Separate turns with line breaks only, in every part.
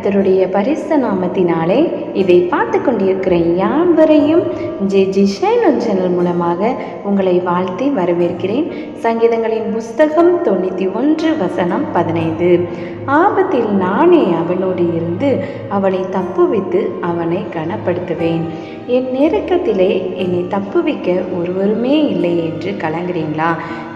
கத்தருடைய பரிசு நாமத்தினாலே இதை பார்த்து கொண்டிருக்கிற யாவரையும் ஜே ஜி ஷைனல் சேனல் மூலமாக உங்களை வாழ்த்தி வரவேற்கிறேன். சங்கீதங்களின் புஸ்தகம் தொண்ணூற்றி ஒன்று வசனம் பதினைந்து. ஆபத்தில் நானே அவனோடு இருந்து அவனை தப்புவித்து அவனை கனப்படுத்துவேன். என் நெருக்கத்திலே என்னை தப்புவிக்க ஒருவருமே இல்லை என்று கலங்குறீங்களா?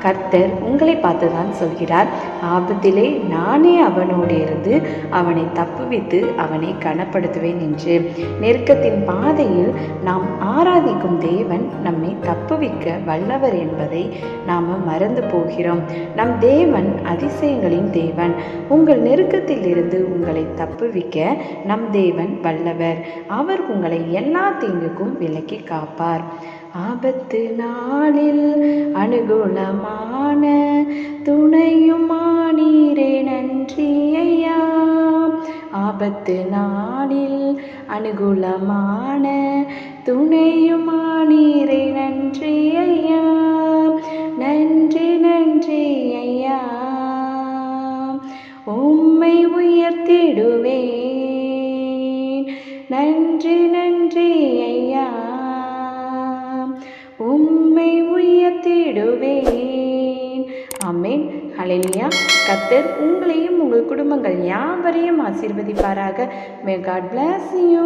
கர்த்தர் உங்களை பார்த்து தான் சொல்கிறார். ஆபத்திலே நானே அவனோடு இருந்து அவனை அறிவித்து அவனை கனப்படுத்துவேன் என்று. நெருக்கத்தின் பாதையில் நாம் ஆராதிக்கும் தேவன் நம்மை தப்புவிக்க வல்லவர் என்பதை நாம் மறந்து போகிறோம். நம் தேவன் அதிசயங்களின் தேவன். உங்கள் நெருக்கத்தில் இருந்து உங்களை தப்புவிக்க நம் தேவன் வல்லவர். அவர் உங்களை எல்லா தீங்குக்கும் விலக்கி காப்பார். ஆபத்து நாளில் அனுகூலமான துணையுமா ஆபத்து நாளில் அனுகூலமான துணையுமானீரே நன்றி ஐயா. நன்றி நன்றி ஐயா. உம்மை உயர்த்திடுவேன். ஆமென் கத்தர் உங்களையும் உங்கள் குடும்பங்கள் யாவரையும் ஆசீர்வதிப்பாராக. May God plus you